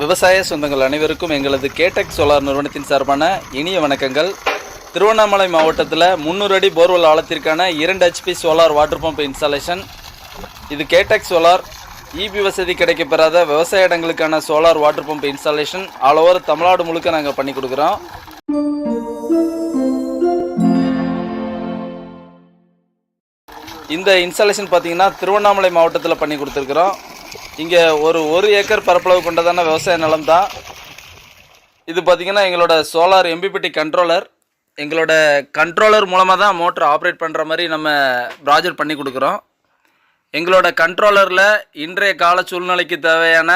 விவசாய சொந்தங்கள் அனைவருக்கும் எங்களது கேடெக் சோலார் நிறுவனத்தின் சார்பான இனிய வணக்கங்கள். திருவண்ணாமலை மாவட்டத்தில் முந்நூறு அடி போர்வெல் ஆழத்திற்கான இரண்டு HP solar water pump installation இது கேடெக் சோலார் இபி வசதி கிடைக்கப்பெறாத விவசாய இடங்களுக்கான solar water pump installation all over Tamil Nadu முழுக்க நாங்கள் பண்ணி கொடுக்குறோம். இந்த இன்ஸ்டாலேஷன் பார்த்தீங்கன்னா திருவண்ணாமலை மாவட்டத்தில் பண்ணி கொடுத்துருக்குறோம். இங்கே ஒரு ஒரு ஏக்கர் பரப்பளவு கொண்டதான விவசாய நிலம் தான் இது பார்த்தீங்கன்னா எங்களோட சோலார் எம்பிபிடி கண்ட்ரோலர் எங்களோட கண்ட்ரோலர் மூலமாக தான் மோட்டர் ஆப்ரேட் பண்ணுற மாதிரி நம்ம ப்ராஜெக்ட் பண்ணி கொடுக்குறோம். எங்களோட கண்ட்ரோலரில் இன்றைய கால சூழ்நிலைக்கு தேவையான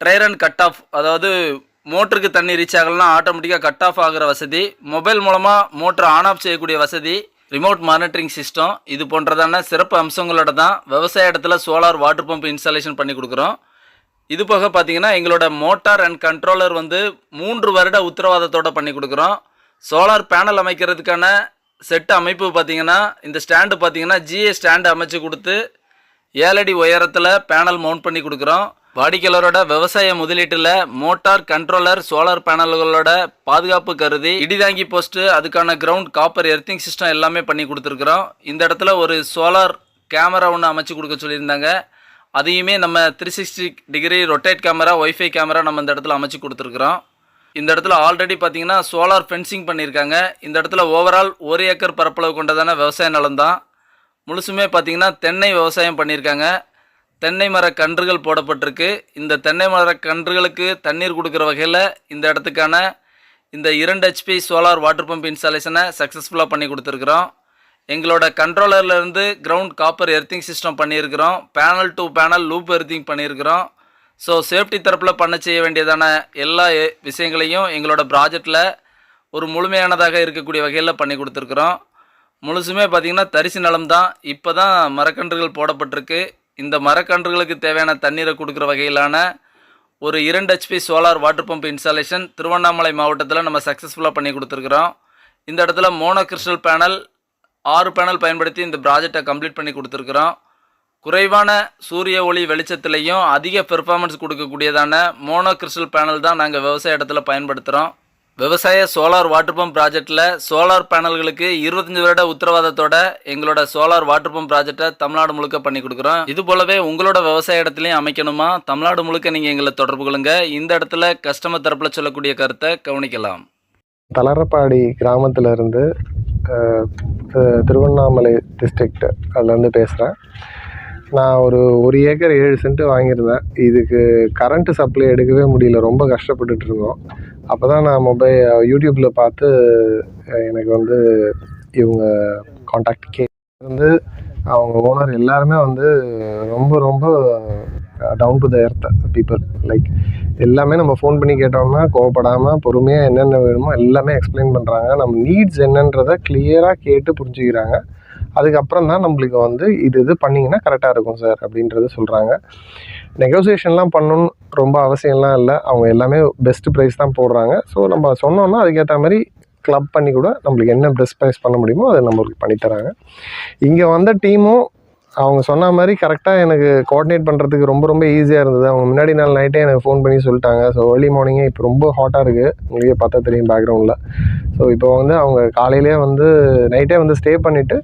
ட்ரைர் அண்ட் கட் ஆஃப் அதாவது மோட்டருக்கு தண்ணி ரீச் ஆகலைன்னா ஆட்டோமேட்டிக்காக கட் ஆஃப் ஆகிற வசதி மொபைல் மூலமாக மோட்டர் ஆன் ஆஃப் செய்யக்கூடிய வசதி ரிமோட் மானிட்டரிங் சிஸ்டம் இது போன்றதான சிறப்பு அம்சங்களோட தான் விவசாய இடத்துல சோலார் வாட்டர் பம்ப் இன்ஸ்டாலேஷன் பண்ணி கொடுக்குறோம். இது போக பார்த்தீங்கன்னா எங்களோட மோட்டார் அண்ட் கண்ட்ரோலர் வந்து மூன்று வருட உத்தரவாதத்தோடு பண்ணி கொடுக்குறோம். சோலார் பேனல் அமைக்கிறதுக்கான செட்டு அமைப்பு பார்த்தீங்கன்னா இந்த ஸ்டாண்டு பார்த்திங்கன்னா ஜிஏ ஸ்டாண்டு அமைச்சு கொடுத்து ஏழடி உயரத்தில் பேனல் மவுண்ட் பண்ணி கொடுக்குறோம். வாடிக்கையாளரோட விவசாய முதலீட்டில் மோட்டார் கண்ட்ரோலர் சோலார் பேனல்களோட பாதுகாப்பு கருதி இடிதாங்கி போஸ்ட்டு அதுக்கான கிரவுண்ட் காப்பர் எர்த்திங் சிஸ்டம் எல்லாமே பண்ணி கொடுத்துருக்குறோம். இந்த இடத்துல ஒரு சோலார் கேமரா ஒன்று அமைச்சு கொடுக்க சொல்லியிருந்தாங்க. அதையுமே நம்ம three sixty degree rotate camera wifi camera நம்ம இந்த இடத்துல அமைச்சு கொடுத்துருக்குறோம். இந்த இடத்துல ஆல்ரெடி பார்த்தீங்கன்னா சோலார் ஃபென்சிங் பண்ணியிருக்காங்க. இந்த இடத்துல ஓவரால் ஒரு ஏக்கர் பரப்பளவு கொண்டதான விவசாய நிலம் தான் முழுசுமே பார்த்தீங்கன்னா தென்னை விவசாயம் பண்ணியிருக்காங்க. தென்னை மர கன்றுகள் போடப்பட்டிருக்கு. இந்த தென்னை மர கன்றுகளுக்கு தண்ணீர் கொடுக்குற வகையில் இந்த இடத்துக்கான இந்த இரண்டு ஹெச்பி சோலார் வாட்டர் பம்ப் இன்ஸ்டாலேஷனை சக்ஸஸ்ஃபுல்லாக பண்ணி கொடுத்துருக்குறோம். எங்களோட கண்ட்ரோலர்லேருந்து கிரவுண்ட் காப்பர் எர்த்திங் சிஸ்டம் பண்ணியிருக்கிறோம். Panel to panel loop earthing பண்ணியிருக்கிறோம். ஸோ சேஃப்டி தரப்பில் பண்ண செய்ய வேண்டியதான எல்லா விஷயங்களையும் எங்களோட ப்ராஜெக்டில் ஒரு முழுமையானதாக இருக்கக்கூடிய வகையில் பண்ணி கொடுத்துருக்குறோம். முழுசுமே பார்த்திங்கன்னா தரிசு நிலம் தான் இப்போ தான் மரக்கன்றுகள் போடப்பட்டிருக்கு. இந்த மரக்கன்றுகளுக்கு தேவையான தண்ணீரை கொடுக்குற வகையிலான ஒரு இரண்டு HP solar water pump installation Tiruvannamalai மாவட்டத்தில் நம்ம சக்ஸஸ்ஃபுல்லாக பண்ணி கொடுத்துருக்குறோம். இந்த இடத்துல மோனோ கிறிஸ்டல் பேனல் ஆறு பேனல் பயன்படுத்தி இந்த ப்ராஜெக்டை கம்ப்ளீட் பண்ணி கொடுத்துருக்குறோம். குறைவான சூரிய ஒளி வெளிச்சத்துலேயும் அதிக பெர்ஃபார்மன்ஸ் கொடுக்கக்கூடியதான மோனோ கிறிஸ்டல் பேனல் தான் நாங்கள் விவசாய இடத்துல பயன்படுத்துகிறோம் விவசாய சோலார் வாட்டர் பம்ப் ப்ராஜெக்டில் சோலார் பேனல்களுக்கு இருபத்தஞ்சு வருட உத்தரவாதத்தோட எங்களோட சோலார் வாட்டர் பம்ப் ப்ராஜெக்டை தமிழ்நாடு முழுக்க பண்ணி கொடுக்குறோம். இது போலவே உங்களோட விவசாய இடத்துலையும் அமைக்கணுமா? தமிழ்நாடு முழுக்க நீங்கள் எங்களை தொடர்பு கொள்ளுங்க. இந்த இடத்துல கஸ்டமர் தரப்பில் சொல்லக்கூடிய கருத்தை கவனிக்கலாம். தளரப்பாடி கிராமத்திலிருந்து திருவண்ணாமலை டிஸ்ட்ரிக்ட் அதுலேருந்து பேசுகிறேன் நான் ஒரு ஒரு ஏக்கர் ஏழு சென்ட் வாங்கியிருந்தேன். இதுக்கு கரண்ட்டு சப்ளை எடுக்கவே முடியல. ரொம்ப கஷ்டப்பட்டுட்டு இருந்தோம். அப்போ தான் நான் மொபைல் யூடியூப்பில் பார்த்து எனக்கு வந்து இவங்க காண்டாக்ட் கே வந்து அவங்க ஓனர் எல்லாருமே வந்து ரொம்ப ரொம்ப down to the earth people like எல்லாமே நம்ம ஃபோன் பண்ணி கேட்டோம்னா கோவப்படாமல் பொறுமையாக என்னென்ன வேணுமோ எல்லாமே எக்ஸ்பிளைன் பண்ணுறாங்க நம்ம நீட்ஸ் என்னன்றதை கிளியராக கேட்டு புரிஞ்சுக்கிறாங்க. அதுக்கப்புறம் தான் நம்மளுக்கு வந்து இது இது பண்ணிங்கன்னா கரெக்டாக இருக்கும் சார் அப்படின்றது சொல்கிறாங்க நெகோசியேஷன்லாம் பண்ணணும்னு ரொம்ப அவசியம்லாம் இல்லை. அவங்க எல்லாமே பெஸ்ட் ப்ரைஸ் தான் போடுறாங்க. ஸோ நம்ம சொன்னோன்னா அதுக்கேற்ற மாதிரி க்ளப் பண்ணி கூட நம்மளுக்கு என்ன பெஸ்ட் ப்ரைஸ் பண்ண முடியுமோ அதை நம்மளுக்கு பண்ணித்தராங்க இங்கே வந்த டீமும் அவங்க சொன்ன மாதிரி கரெக்டாக எனக்கு கோஆர்டினேட் பண்ணுறதுக்கு ரொம்ப ரொம்ப ஈஸியாக இருந்தது. அவங்க முன்னாடி நாள் நைட்டே எனக்கு ஃபோன் பண்ணி சொல்லிட்டாங்க. ஸோ ஏர்லி மார்னிங்கே இப்போ ரொம்ப ஹாட்டாக இருக்குது உங்களுக்கே பார்த்தா தெரியும் பேக்ரவுண்டில் ஸோ இப்போ வந்து அவங்க காலையிலே வந்து நைட்டே வந்து ஸ்டே பண்ணிவிட்டு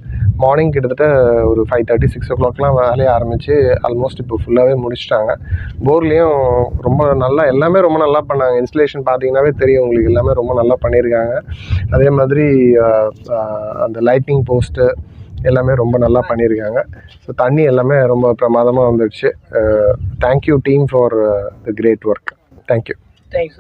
மார்னிங் கிட்டத்தட்ட ஒரு ஃபைவ் தேர்ட்டி சிக்ஸ் ஓ கிளாக்லாம் வேலையை ஆரம்பித்து ஆல்மோஸ்ட் இப்போ ஃபுல்லாகவே முடிச்சிட்டாங்க. போர்லேயும் ரொம்ப நல்லா எல்லாமே ரொம்ப நல்லா பண்ணாங்க. இன்ஸ்டலேஷன் பார்த்தீங்கன்னாவே தெரியும் உங்களுக்கு. எல்லாமே ரொம்ப நல்லா பண்ணியிருக்காங்க. அதே மாதிரி அந்த லைட்னிங் போஸ்ட்டு எல்லாமே ரொம்ப நல்லா பண்ணியிருக்காங்க. ஸோ தண்ணி எல்லாமே ரொம்ப பிரமாதமாக வந்துடுச்சு. Thank you team for the great work thank you thanks